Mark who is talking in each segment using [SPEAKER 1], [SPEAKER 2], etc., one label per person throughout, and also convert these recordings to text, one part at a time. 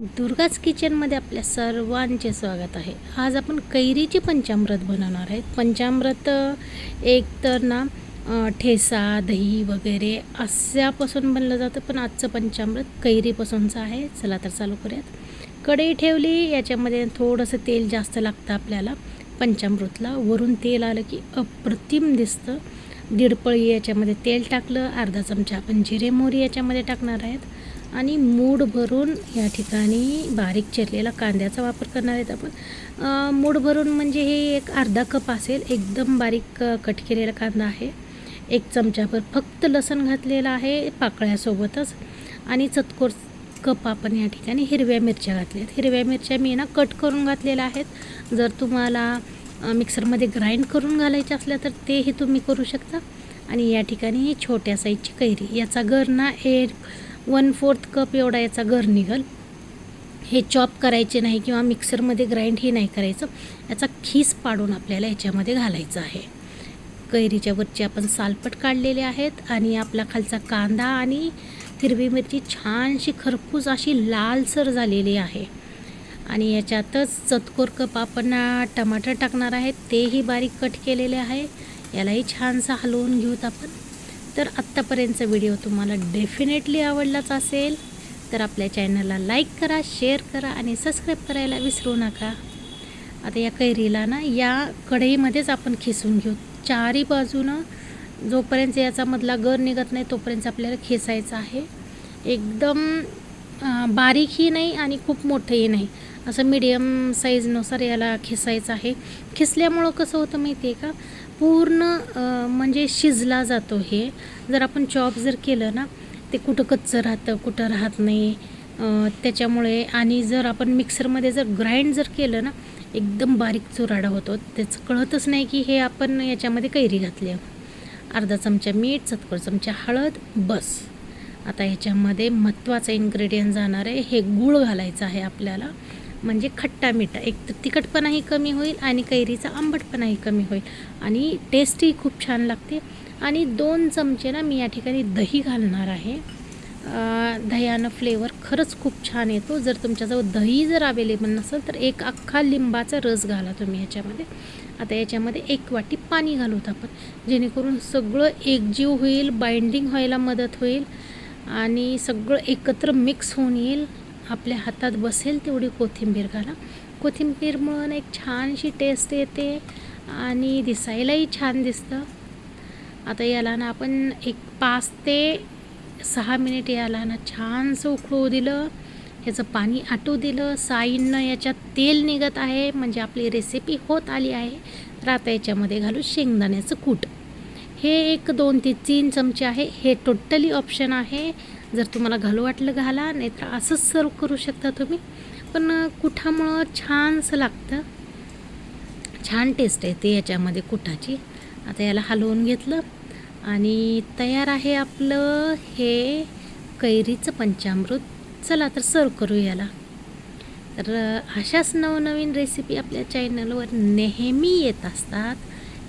[SPEAKER 1] दुर्गाच किचनमध्ये आपल्या सर्वांचे स्वागत आहे. आज आपण कैरीचे पंचामृत बनवणार आहेत पंचामृत एक तर ना ठेसा दही वगैरे अशापासून बनलं जातं पण आजचं पंचामृत कैरीपासूनचं आहे. चला तर चालू करूयात. कढई ठेवली याच्यामध्ये थोडंसं तेल जास्त लागतं आपल्याला. पंचामृतला वरून तेल आलं की अप्रतिम दिसतं. दीडपळी याच्यामध्ये तेल टाकलं अर्धा चमचा आपण जिरे मोहरी याच्यामध्ये टाकणार आहेत. आणि मूड भरून या ठिकाणी बारीक चिरलेला कांद्याचा वापर करणार आहेत आपण. मूड भरून म्हणजे हे एक अर्धा कप असेल एकदम बारीक कट केलेला कांदा आहे. एक चमचाभर फक्त लसण घातलेलं आहे पाकळ्यासोबतच. आणि चतकोर कप आपण या ठिकाणी हिरव्या मिरच्या घातल्या आहेत हिरव्या मिरच्या मी ना कट करून घातलेल्या आहेत. जर तुम्हाला मिक्सरमध्ये ग्राइंड करून घालायच्या असल्या तर तेही तुम्ही करू शकता. आणि या ठिकाणी छोट्या साईजची कैरी. याचा गर ना एक वन फोर्थ कप एवढा याचा घर निघल. हे चॉप करायचे नाही किंवा मिक्सरमध्ये ग्राइंडही नाही करायचं. याचा खीस पाडून आपल्याला याच्यामध्ये घालायचं आहे. कैरीच्या वरचे आपण सालपट काढलेले आहेत आणि आपला खालचा कांदा आणि हिरवी मिरची छानशी खरपूस अशी लालसर झालेली आहे. आणि याच्यातच चतकोर कप आपण टमाटर टाकणार आहेत तेही बारीक कट केलेले आहे. यालाही छानसा हलवून घेऊत आपण. तर आत्तापर्यंतचा व्हिडिओ तुम्हाला डेफिनेटली आवडलाच असेल तर आपल्या चॅनलला लाईक करा शेअर करा आणि सबस्क्राईब करायला विसरू नका. आता या कैरीला ना या कढईमध्येच आपण खिसून घेऊ. चारही बाजूनं जोपर्यंत याचा मधला गर निघत नाही तोपर्यंत आपल्याला खेचायचं आहे. एकदम बारीकही नाही आणि खूप मोठंही नाही. असं मीडियम साईजनुसार याला खिसायचं आहे. खिसल्यामुळं कसं होतं माहिती आहे का? पूर्ण म्हणजे शिजला जातो हे. जर आपण चॉप जर केलं ना ते कुठं कच्चं राहतं कुठं राहत नाही. त्याच्यामुळे आणि जर आपण मिक्सरमध्ये जर ग्राइंड जर केलं ना एकदम बारीक चुराडा होतो. त्याचं कळतच नाही की हे आपण याच्यामध्ये कैरी घातली अर्धा चमचा मीठ चतकोर चमचा हळद बस. आता ह्याच्यामध्ये महत्त्वाचा इन्ग्रेडियंट जाणार आहे हे गूळ घालायचं आहे आपल्याला. म्हणजे खट्टा मिठा. एक तर तिखटपणाही कमी होईल आणि कैरीचा आंबटपणाही कमी होईल. आणि टेस्टही खूप छान लागते. आणि दोन चमचे ना मी या ठिकाणी दही घालणार आहे. दह्यानं फ्लेवर खरंच खूप छान येतो. जर तुमच्याजवळ दही जर अवेलेबल नसेल तर एक अख्खा लिंबाचा रस घाला तुम्ही ह्याच्यामध्ये आता याच्यामध्ये एक वाटी पाणी घालूत आपण. जेणेकरून सगळं एकजीव होईल बाइंडिंग व्हायला मदत होईल आणि सगळं एकत्र मिक्स होऊन येईल. आपल्या हातात बसेल तेवढी कोथिंबीर घाला. कोथिंबीरमुळं म्हणून एक छानशी टेस्ट येते आणि दिसायलाही छान दिसतं. आता याला ना आपण एक पाच ते सहा मिनिट याला ना छानसं उकळू दिलं. ह्याचं पाणी आटू दिलं. साईंनं याच्यात तेल निघत आहे. म्हणजे आपली रेसिपी होत आली आहे. तर आता याच्यामध्ये घालू शेंगदाण्याचं कूट. हे एक दोन ते तीन चमचे आहे. हे टोटली ऑप्शन आहे. जर तुम्हाला घालू वाटलं घाला नाहीतर असंच सर्व करू शकता तुम्ही. पण कुठामुळं छानसं लागतं. छान टेस्ट येते याच्यामध्ये कुठाची. आता याला हलवून घेतलं आणि तयार आहे आपलं हे कैरीचं पंचामृत. चला तर सर्व करू याला. तर अशाच नवनवीन रेसिपी आपल्या चॅनलवर नेहमी येत असतात.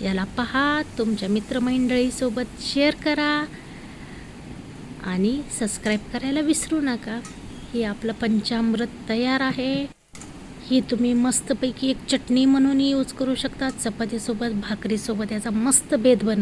[SPEAKER 1] याला पहा तुमच्या मित्रमंडळीसोबत शेअर करा. आणि सबस्क्राईब करायला विसरू नका. हे आपलं पंचामृत तयार आहे. ही तुम्ही मस्तपैकी एक चटणी म्हणून यूज करू शकता. चपातीसोबत भाकरीसोबत याचा मस्त बेद बन